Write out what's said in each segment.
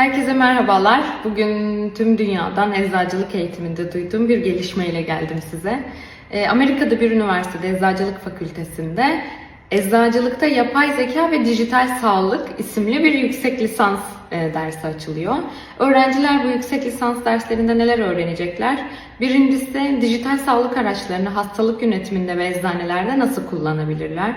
Herkese merhabalar. Bugün tüm dünyadan eczacılık eğitiminde duyduğum bir gelişmeyle geldim size. Ee, Amerika'da bir üniversitede eczacılık fakültesinde eczacılıkta yapay zeka ve dijital sağlık isimli bir yüksek lisans e, dersi açılıyor. Öğrenciler bu yüksek lisans derslerinde neler öğrenecekler? Birincisi dijital sağlık araçlarını hastalık yönetiminde ve eczanelerde nasıl kullanabilirler?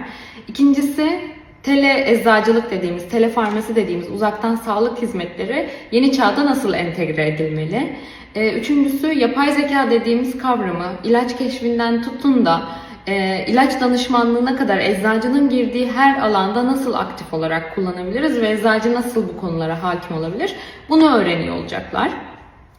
İkincisi Tele eczacılık dediğimiz, telefarmasi dediğimiz uzaktan sağlık hizmetleri yeni çağda nasıl entegre edilmeli? Ee, Üçüncüsü yapay zeka dediğimiz kavramı ilaç keşfinden tutun da e, ilaç danışmanlığına kadar eczacının girdiği her alanda nasıl aktif olarak kullanabiliriz ve eczacı nasıl bu konulara hakim olabilir? Bunu öğreniyor olacaklar.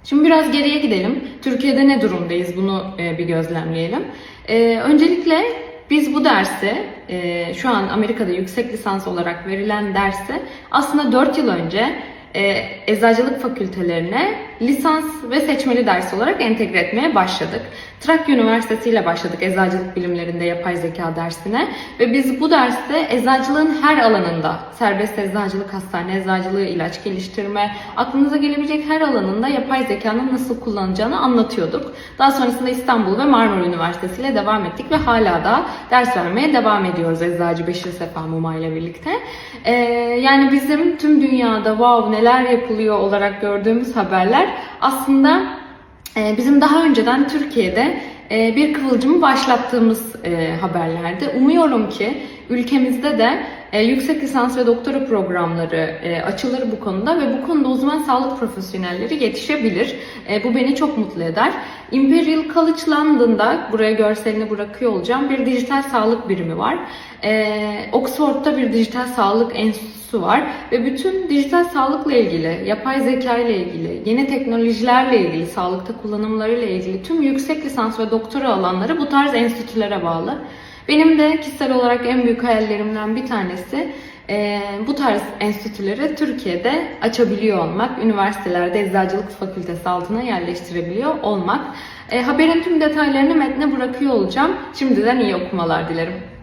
Şimdi biraz geriye gidelim. Türkiye'de ne durumdayız bunu e, bir gözlemleyelim. E, öncelikle biz bu dersi e, şu an Amerika'da yüksek lisans olarak verilen dersi aslında 4 yıl önce e, eczacılık fakültelerine lisans ve seçmeli ders olarak entegre etmeye başladık. Trakya Üniversitesi ile başladık eczacılık bilimlerinde yapay zeka dersine ve biz bu derste eczacılığın her alanında serbest eczacılık, hastane eczacılığı, ilaç geliştirme, aklınıza gelebilecek her alanında yapay zekanın nasıl kullanacağını anlatıyorduk. Daha sonrasında İstanbul ve Marmara Üniversitesi ile devam ettik ve hala da ders vermeye devam ediyoruz Eczacı Beşir Sefa Muma ile birlikte. Ee, yani bizim tüm dünyada wow neler yapılıyor olarak gördüğümüz haberler aslında e, bizim daha önceden Türkiye'de e, bir kıvılcımı başlattığımız e, haberlerdi. Umuyorum ki ülkemizde de e, yüksek lisans ve doktora programları e, açılır bu konuda ve bu konuda uzman sağlık profesyonelleri yetişebilir. E, bu beni çok mutlu eder. Imperial College London'da, buraya görselini bırakıyor olacağım, bir dijital sağlık birimi var. E, Oxford'da bir dijital sağlık enstitüsü var ve bütün dijital sağlıkla ilgili, yapay zeka ile ilgili, yeni teknolojilerle ilgili, sağlıkta kullanımlarıyla ilgili tüm yüksek lisans ve doktora alanları bu tarz enstitülere bağlı. Benim de kişisel olarak en büyük hayallerimden bir tanesi e, bu tarz enstitüleri Türkiye'de açabiliyor olmak, üniversitelerde eczacılık fakültesi altına yerleştirebiliyor olmak. E, haberin tüm detaylarını metne bırakıyor olacağım. Şimdiden iyi okumalar dilerim.